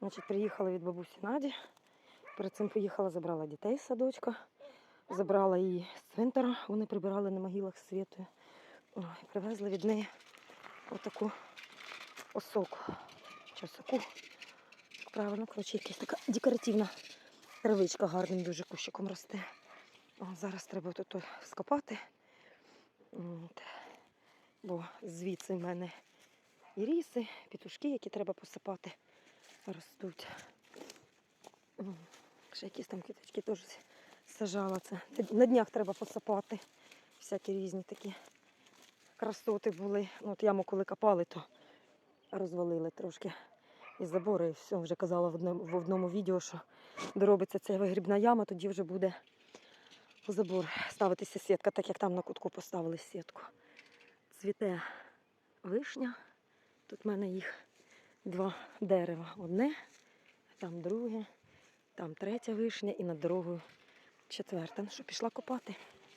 Значить, приїхала від бабусі Наді. Перед цим поїхала, забрала дітей з садочка, забрала її з цвинтара. Вони прибирали на могилах з світою. Ой, Привезли від неї отаку осоку. Чи осоку. Правильно, коротше, якась така декоративна травичка гарним дуже кущиком росте. О, зараз треба тут скопати. От. Бо звідси в мене і ріси, петушки, які треба посипати, ростуть. Ще якісь там квіточки теж сажала. Це на днях треба посипати. Всякі різні такі красоти були. Ну, от яму, коли копали, то розвалили трошки і забори. І все, вже казала в одному, в одному відео, що доробиться ця вигрібна яма, тоді вже буде у забор ставитися сітка, так як там на кутку поставили сітку. Цвіте вишня. Тут в мене їх два дерева. Одне, там друге, там третя вишня і над дорогою четверта. Ну що, пішла копати.